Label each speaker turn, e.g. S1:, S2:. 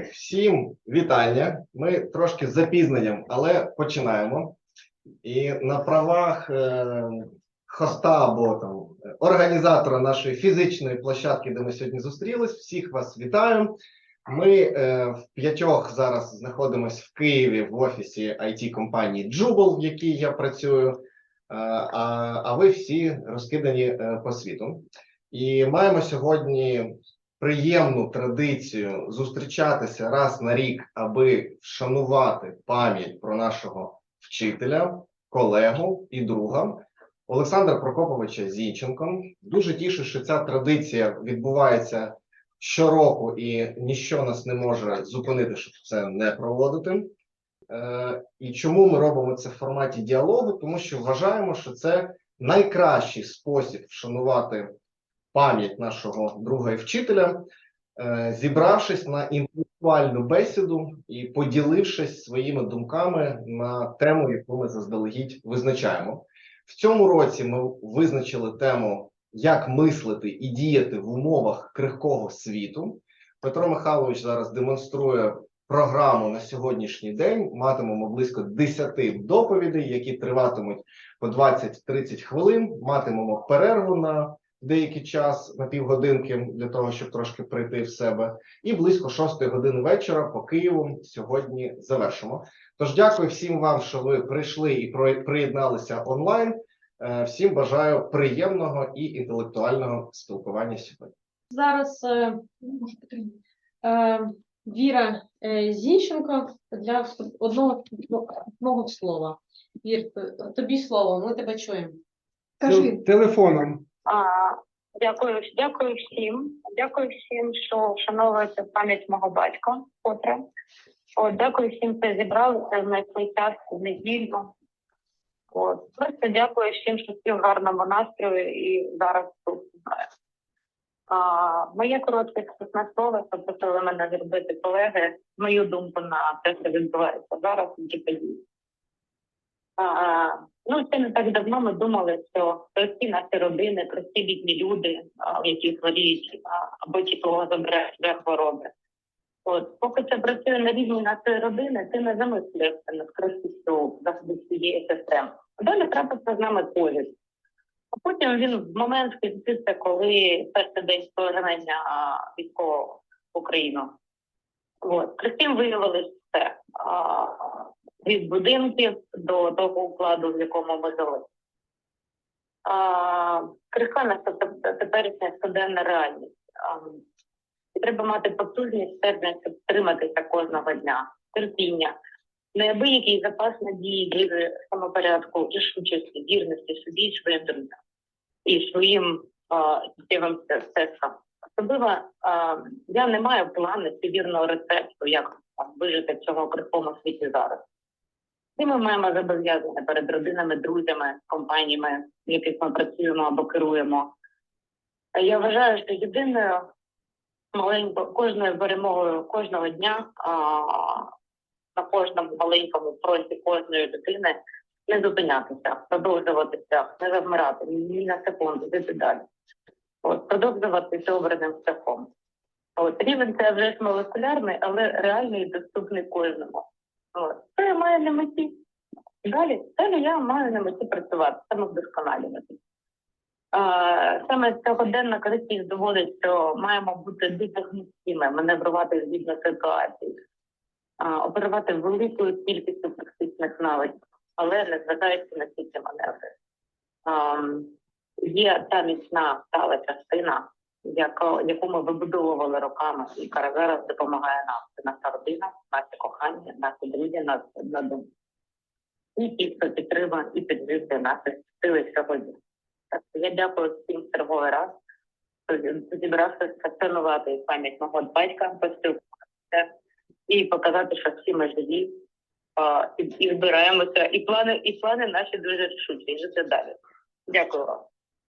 S1: Всім вітання. Ми трошки з запізненням, але починаємо. І на правах е, хоста або там організатора нашої фізичної площадки, де ми сьогодні зустрілись, всіх вас вітаю. Ми е, в п'ятьох зараз знаходимося в Києві в офісі it компанії Jubal, в якій я працюю. Е, а, а ви всі розкидані е, по світу. І маємо сьогодні приємну традицію зустрічатися раз на рік, аби вшанувати пам'ять про нашого вчителя, колегу і друга Олександра Прокоповича Зінченко. Дуже тішу, що ця традиція відбувається щороку, і ніщо нас не може зупинити, щоб це не проводити. Е, І чому ми робимо це в форматі діалогу? Тому що вважаємо, що це найкращий спосіб вшанувати пам'ять нашого друга і вчителя, е, зібравшись на інтелектуальну бесіду і поділившись своїми думками на тему, яку ми заздалегідь визначаємо. В цьому році ми визначили тему, як мислити і діяти в умовах крихкого світу. Петро Михайлович зараз демонструє програму на сьогоднішній день. Матимемо близько 10 доповідей, які триватимуть по 20-30 хвилин. Матимемо перерву на деякий час на півгодинки для того, щоб трошки прийти в себе, і близько 6 години вечора по Києву сьогодні завершимо. Тож дякую всім вам, що ви прийшли і про- приєдналися онлайн. Е, Всім бажаю приємного і інтелектуального спілкування сьогодні.
S2: Зараз е, е, Віра Зінченко для одного одного слова. Вір, тобі слово, ми тебе чуємо.
S3: Кажи. Телефоном.
S4: А, дякую, дякую всім. Дякую всім, що вшановуєте пам'ять мого батька. Котре. От, дякую всім, хто зібралися, знайшли час в неділю. От. Просто дякую всім, що всі гарному настрої і зараз тут. А, моє коротке вступне слово попросили мене зробити колеги мою думку на те, що відбувається зараз цій події. Ну, це не так давно ми думали, що прості наші родини, прості бідні люди, які хворіють або ті, кого забере хвороби. От, поки це працює на рівні нашої родини, ти не замислюєшся над красістю завжди цієї системи. Далі трапиться з нами ковід. А потім він в момент відбувся, коли перший день а, військового в Україну. От. Причим виявилось все. Від будинків до того укладу, в якому ми жили. Крихка наша теперішня щоденна реальність. Треба мати потужність серця, щоб стриматися кожного дня, терпіння, неабиякий запас надії, віри, самопорядку, рішучості, вірності собі своїм друзям і своїм а, життєвим стежкам. Особливо я не маю плану вірного рецепту, як вижити в цьому крихкому світі зараз. І ми маємо зобов'язання перед родинами, друзями, компаніями, в яких ми працюємо або керуємо. Я вважаю, що єдиною маленькою кожною перемогою кожного дня а, на кожному маленькому фронті кожної дитини не зупинятися, продовжуватися, не завмирати ні на секунду, жити далі. От, продовжувати обраним шляхом. От, рівень це вже молекулярний, але реальний і доступний кожному. Це маю на меті. Далі, далі я маю на меті працювати, самовдосконалювати. А, саме сьогоденна критість доводить, що маємо бути дуже гнучкими, маневрувати згідно ситуації, оперувати великою кількістю практичних навичок, але не зважаючи на ці маневри. Є та міцна стала частина, яка, яку ми вибудовували роками, яка зараз допомагає нам. Це наша родина, наше кохання, наші друзі, нас на думку. І ті, хто підтримує і підвищує наші сили сьогодні. Так, я дякую всім черговий раз, що зібрався вшанувати пам'ять мого батька, поспілкуватися і показати, що всі ми живі, і, збираємося, і плани, і плани наші дуже рішучі, жити далі. Дякую вам.